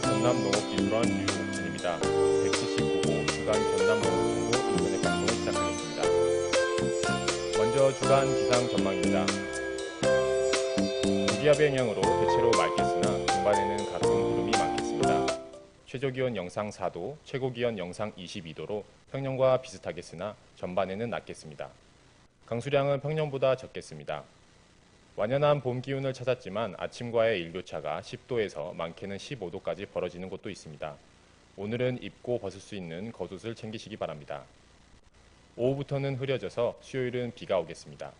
전남농업기술원 유목진입니다. 179호 주간 전남농업정보 인터넷 방송을 시작하겠습니다. 먼저 주간 기상 전망입니다. 고기압의 영향으로 대체로 맑겠으나 중반에는 가끔 구름이 많겠습니다. 최저기온 영상 4도, 최고기온 영상 22도로 평년과 비슷하겠으나 전반에는 낮겠습니다. 강수량은 평년보다 적겠습니다. 완연한 봄 기운을 찾았지만 아침과의 일교차가 10도에서 많게는 15도까지 벌어지는 곳도 있습니다. 오늘은 입고 벗을 수 있는 겉옷을 챙기시기 바랍니다. 오후부터는 흐려져서 수요일은 비가 오겠습니다.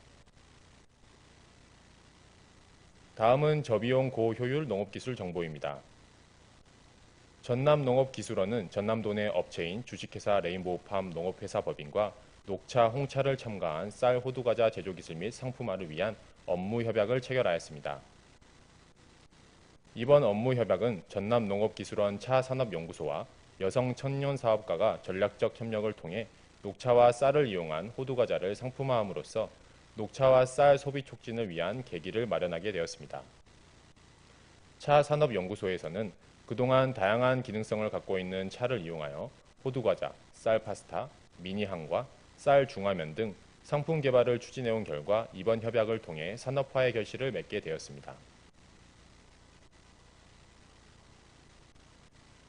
다음은 저비용 고효율 농업기술 정보입니다. 전남농업기술원은 전남도 내 업체인 주식회사 레인보우팜 농업회사 법인과 녹차, 홍차를 첨가한 쌀, 호두과자 제조기술 및 상품화를 위한 업무 협약을 체결하였습니다. 이번 업무 협약은 전남농업기술원 차산업연구소와 여성 청년 사업가가 전략적 협력을 통해 녹차와 쌀을 이용한 호두과자를 상품화함으로써 녹차와 쌀 소비 촉진을 위한 계기를 마련하게 되었습니다. 차 산업연구소에서는 그동안 다양한 기능성을 갖고 있는 차를 이용하여 호두과자, 쌀 파스타, 미니 항과 쌀 중화면 등 상품 개발을 추진해온 결과 이번 협약을 통해 산업화의 결실을 맺게 되었습니다.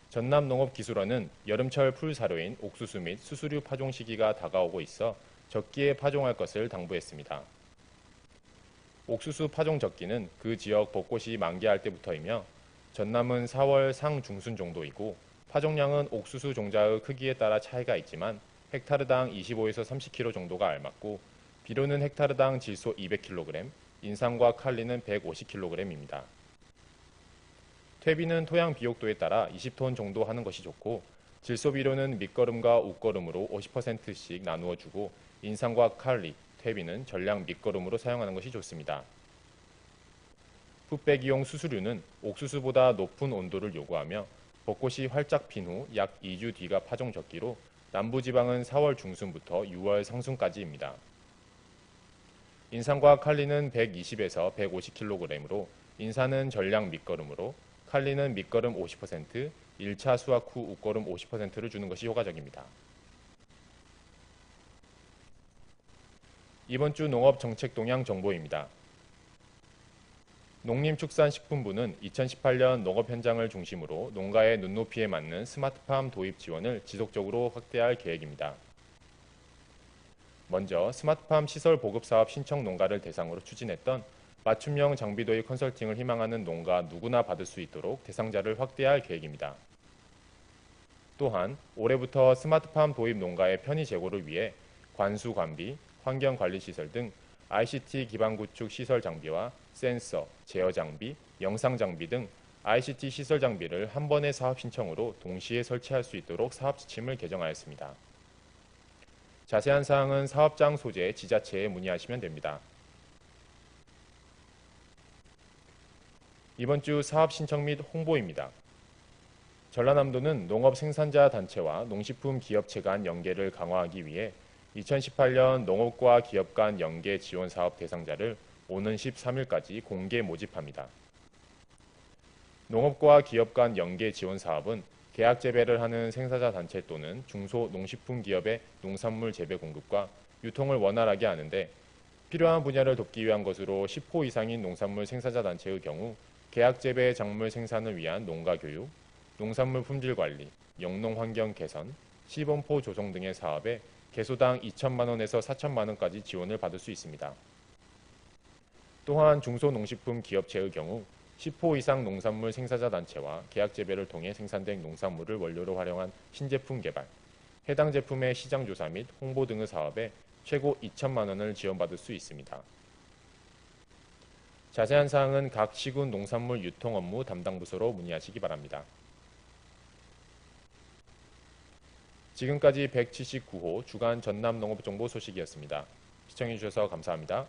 전남농업기술원은 여름철 풀사료인 옥수수 및 수수류 파종 시기가 다가오고 있어 적기에 파종할 것을 당부했습니다. 옥수수 파종 적기는 그 지역 벚꽃이 만개할 때부터이며 전남은 4월 상중순 정도이고 파종량은 옥수수 종자의 크기에 따라 차이가 있지만 헥타르당 25에서 30kg 정도가 알맞고 비료는 헥타르당 질소 200kg, 인삼과 칼리는 150kg입니다. 퇴비는 토양 비옥도에 따라 20톤 정도 하는 것이 좋고 질소 비료는 밑거름과 웃거름으로 50%씩 나누어 주고 인삼과 칼리, 퇴비는 전량 밑거름으로 사용하는 것이 좋습니다. 풋배기용 수수류는 옥수수보다 높은 온도를 요구하며 벚꽃이 활짝 핀 후 약 2주 뒤가 파종 적기로 남부지방은 4월 중순부터 6월 상순까지입니다. 인산과 칼리는 120에서 150kg으로 인산은 전량 밑거름으로 칼리는 밑거름 50%, 1차 수확 후 웃거름 50%를 주는 것이 효과적입니다. 이번 주 농업 정책 동향 정보입니다. 농림축산식품부는 2018년 농업 현장을 중심으로 농가의 눈높이에 맞는 스마트팜 도입 지원을 지속적으로 확대할 계획입니다. 먼저 스마트팜 시설 보급 사업 신청 농가를 대상으로 추진했던 맞춤형 장비 도입 컨설팅을 희망하는 농가 누구나 받을 수 있도록 대상자를 확대할 계획입니다. 또한 올해부터 스마트팜 도입 농가의 편의 제고를 위해 관수 관비, 환경 관리 시설 등 ICT 기반 구축 시설 장비와 센서, 제어 장비, 영상 장비 등 ICT 시설 장비를 한 번의 사업 신청으로 동시에 설치할 수 있도록 사업 지침을 개정하였습니다. 자세한 사항은 사업장 소재 지자체에 문의하시면 됩니다. 이번 주 사업 신청 및 홍보입니다. 전라남도는 농업 생산자 단체와 농식품 기업체 간 연계를 강화하기 위해 2018년 농업과 기업 간 연계 지원 사업 대상자를 오는 13일까지 공개 모집합니다. 농업과 기업 간 연계 지원 사업은 계약 재배를 하는 생산자 단체 또는 중소 농식품 기업의 농산물 재배 공급과 유통을 원활하게 하는데 필요한 분야를 돕기 위한 것으로 10호 이상인 농산물 생산자 단체의 경우 계약 재배 작물 생산을 위한 농가 교육, 농산물 품질 관리, 영농 환경 개선, 시범포 조성 등의 사업에 개소당 2천만 원에서 4천만 원까지 지원을 받을 수 있습니다. 또한 중소농식품 기업체의 경우 10호 이상 농산물 생산자 단체와 계약 재배를 통해 생산된 농산물을 원료로 활용한 신제품 개발, 해당 제품의 시장 조사 및 홍보 등의 사업에 최고 2천만 원을 지원받을 수 있습니다. 자세한 사항은 각 시군 농산물 유통 업무 담당 부서로 문의하시기 바랍니다. 지금까지 179호 주간 전남 농업 정보 소식이었습니다. 시청해주셔서 감사합니다.